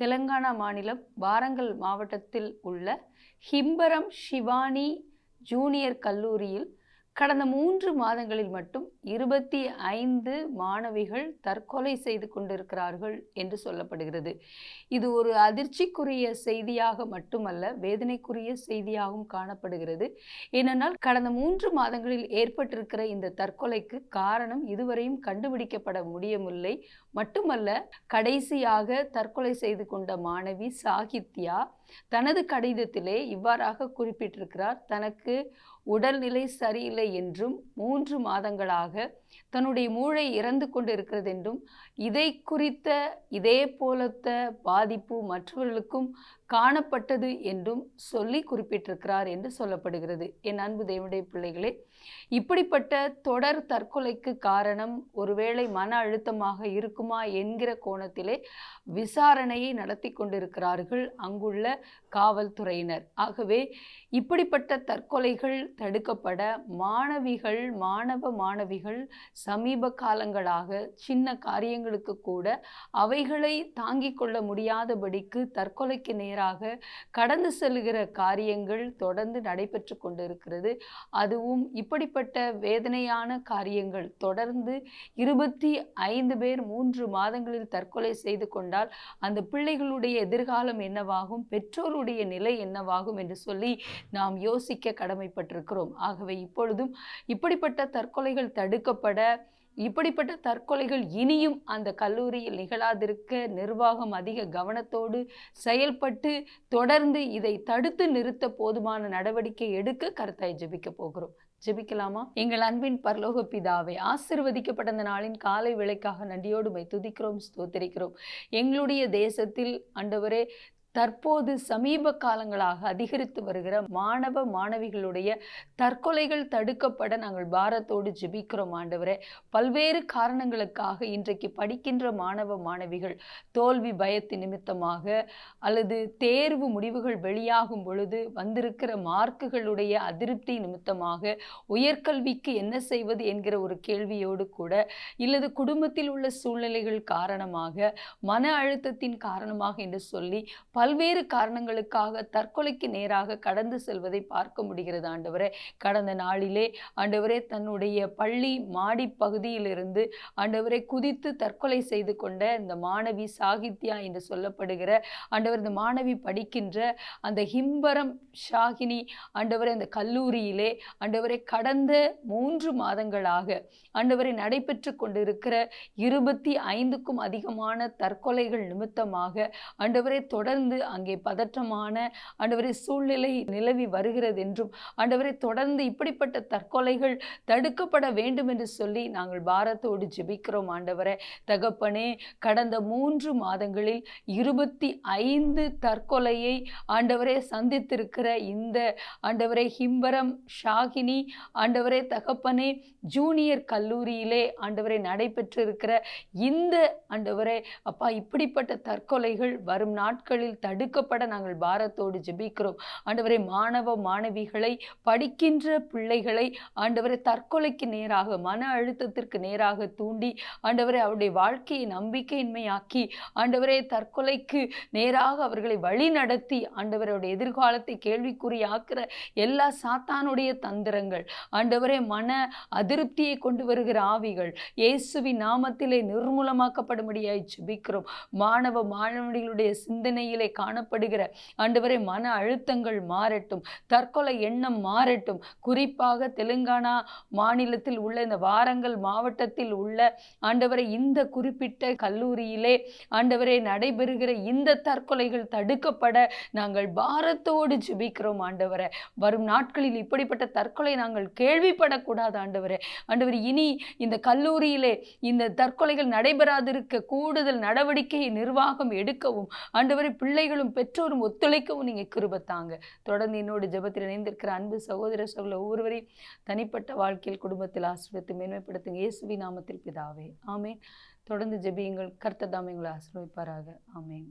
தெலங்கானா மாநிலம் வாரங்கல் மாவட்டத்தில் உள்ள ஹிம்பரம் ஷிவானி ஜூனியர் கல்லூரியில் கடந்த மூன்று மாதங்களில் மட்டும் இருபத்தி ஐந்து மாணவிகள் தற்கொலை செய்து கொண்டிருக்கிறார்கள் என்று சொல்லப்படுகிறது. இது ஒரு அதிர்ச்சிக்குரிய செய்தியாக மட்டுமல்ல வேதனைக்குரிய செய்தியாகவும் காணப்படுகிறது. ஏனென்றால் கடந்த மூன்று மாதங்களில் ஏற்பட்டிருக்கிற இந்த தற்கொலைக்கு காரணம் இதுவரையும் கண்டுபிடிக்கப்பட முடியவில்லை. மட்டுமல்ல கடைசியாக தற்கொலை செய்து கொண்ட மாணவி சாகித்யா தனது கடிதத்திலே இவ்வாறாக குறிப்பிட்டிருக்கிறார். தனக்கு உடல்நிலை சரியில்லை என்றும் மூன்று மாதங்களாக தன்னுடைய மூளை இறந்து கொண்டிருக்கிறது என்றும் இதை குறித்த இதே போலத்த பாதிப்பு மற்றவர்களுக்கும் காணப்பட்டது என்றும் சொல்லி குறிப்பிட்டிருக்கிறார் என்று சொல்லப்படுகிறது. என் அன்பு தேவனுடைய பிள்ளைகளே இப்படிப்பட்ட தொடர் தற்கொலைக்கு காரணம் ஒருவேளை மன அழுத்தமாக இருக்குமா என்கிற கோணத்திலே விசாரணையை நடத்தி கொண்டிருக்கிறார்கள் அங்குள்ள காவல்துறையினர். ஆகவே இப்படிப்பட்ட தற்கொலைகள் தடுக்கப்பட மாணவிகள் மாணவ மாணவிகள் சமீப காலங்களாக சின்ன காரியங்களுக்கு கூட அவைகளை தாங்கிக் கொள்ள முடியாதபடிக்கு தற்கொலைக்கு நேராக கடந்து செல்கிற காரியங்கள் தொடர்ந்து நடைபெற்று கொண்டிருக்கிறது. அதுவும் இப்படிப்பட்ட வேதனையான காரியங்கள் தொடர்ந்து இருபத்தி ஐந்து பேர் மூன்று மாதங்களில் தற்கொலை செய்து கொண்டால் அந்த பிள்ளைகளுடைய எதிர்காலம் என்னவாகும் பெற்றோருடைய நிலை என்னவாகும் என்று சொல்லி நாம் யோசிக்க கடமைப்பட்டிருக்கிறோம். ஆகவே இப்பொழுதும் இப்படிப்பட்ட தற்கொலைகள் தடுக்கப்பட இப்படிப்பட்ட தற்கொலைகள் இனியும் அந்த கல்லூரியில் நிகழாதிருக்க நிர்வாகம் அதிக கவனத்தோடு செயல்பட்டு தொடர்ந்து இதை தடுத்து நிறுத்த போதுமான நடவடிக்கை எடுக்க கருத்தாய் ஜெபிக்க போகிறோம். ஜெபிக்கலாமா? எங்கள் அன்பின் பரலோக பிதாவை ஆசிர்வதிக்கப்பட்ட அந்த நாளின் காலை விலைக்காக நன்றியோடு மை துதிக்கிறோம் ஸ்தோத்திரிக்கிறோம். எங்களுடைய தேசத்தில் ஆண்டவரே தற்போது சமீப காலங்களாக அதிகரித்து வருகிற மாணவ மாணவிகளுடைய தற்கொலைகள் தடுக்கப்பட நாங்கள் பாரத்தோடு ஜெபிக்கிறோம் ஆண்டவரே. பல்வேறு காரணங்களுக்காக இன்றைக்கு படிக்கின்ற மாணவ மாணவிகள் தோல்வி பயத்து நிமித்தமாக அல்லது தேர்வு முடிவுகள் வெளியாகும் பொழுது வந்திருக்கிற மார்க்குகளுடைய அதிருப்தி நிமித்தமாக உயர்கல்விக்கு என்ன செய்வது என்கிற ஒரு கேள்வியோடு கூட இல்லது குடும்பத்தில் உள்ள சூழ்நிலைகள் காரணமாக மன அழுத்தத்தின் காரணமாக என்று சொல்லி பல்வேறு காரணங்களுக்காக தற்கொலைக்கு நேராக கடந்து செல்வதை பார்க்க முடிகிறது ஆண்டவரே. கடந்த நாளிலே ஆண்டவரே தன்னுடைய பள்ளி மாடி பகுதியிலிருந்து ஆண்டவரை குதித்து தற்கொலை செய்து கொண்ட இந்த மாணவி சாகித்யா என்று சொல்லப்படுகிற ஆண்டவர் இந்த மாணவி படிக்கின்ற அந்த ஹிம்பரம் ஷாகினி ஆண்டவரை அந்த கல்லூரியிலே ஆண்டவரை கடந்த மூன்று மாதங்களாக ஆண்டவரை நடைபெற்று கொண்டிருக்கிற இருபத்தி ஐந்துக்கும் அதிகமான தற்கொலைகள் நிமித்தமாக ஆண்டவரை தொடர்ந்து அங்கே பதற்றமான ஆண்டவரை சூழ்நிலை நிலவி வருகிறது என்றும் ஆண்டவரை தொடர்ந்து இப்படிப்பட்ட தற்கொலைகள் தடுக்கப்பட வேண்டும் என்று சொல்லி நாங்கள் பாரத்தோடு ஜெபிக்கிறோம் ஆண்டவரை. தகப்பனே கடந்த மூன்று மாதங்களில் இருபத்தி ஐந்து தற்கொலையை ஆண்டவரே சந்தித்திருக்கிற இந்த ஆண்டவரை ஹிம்பரம் ஷாகினி ஆண்டவரே தகப்பனே ஜூனியர் கல்லூரியிலே ஆண்டவரை நடைபெற்றிருக்கிற இந்த ஆண்டவரே அப்பா இப்படிப்பட்ட தற்கொலைகள் வரும் நாட்களில் தடுக்கப்பட நாங்கள் பாரத்தோடு ஜெபிக்கிறோம். ஆண்டவரை மாணவ மாணவிகளை படிக்கின்ற பிள்ளைகளை ஆண்டவரை தற்கொலைக்கு நேராக மன அழுத்தத்திற்கு நேராக தூண்டி ஆண்டவரை அவருடைய வாழ்க்கையை நம்பிக்கையின்மையாக்கி ஆண்டவரே தற்கொலைக்கு நேராக அவர்களை வழி நடத்தி ஆண்டவருடைய எதிர்காலத்தை கேள்விக்குறியாக்குற எல்லா சாத்தானுடைய தந்திரங்கள் ஆண்டவரே மன அதிருப்தியை கொண்டு வருகிற ஆவிகள் இயேசுவின் நாமத்திலே நிர்மூலமாக்கப்படும்படியாய் ஜெபிக்கிறோம். மாணவ மாணவிகளுடைய சிந்தனையிலே காணப்படுகிற. ஆண்டவரே மன அழுத்தங்கள் மாறட்டும். தற்கொலை எண்ணம் மாறட்டும். குறிப்பாக தெலுங்கானா மாநிலத்தில் உள்ள இந்த வாரங்கள் மாவட்டத்தில் உள்ள ஆண்டவரை இந்த குறிப்பிட்ட கல்லூரியிலே ஆண்டவரே நடைபெறுகிற இந்த தற்கொலைகள் தடுக்கப்பட நாங்கள் பாரத்தோடு ஜெபிக்கிறோம் ஆண்டவரை. வரும் நாட்களில் இப்படிப்பட்ட தற்கொலை நாங்கள் கேள்விப்படக்கூடாது ஆண்டவரே. ஆண்டவர் இனி இந்த கல்லூரியிலே இந்த தற்கொலைகள் நடைபெறாதிருக்க கூடுதல் நடவடிக்கையை நிர்வாகம் எடுக்கவும் ஆண்டவரை பிள்ளை பிள்ளைகளும் பெற்றோரும் ஒத்துழைக்கவும் நீங்கள் கிருபத்தாங்க. தொடர்ந்து என்னோடு ஜெபத்தில் இணைந்திருக்கிற அன்பு சகோதர சகோதர ஒவ்வொருவரையும் தனிப்பட்ட வாழ்க்கையில் குடும்பத்தில் ஆசிரியத்தை மேன்மைப்படுத்துங்க. இயேசுவி நாமத்தில் பிதாவே. ஆமேன். தொடர்ந்து ஜெபியுங்கள். கர்த்தர் எங்களை உங்களை ஆமேன்.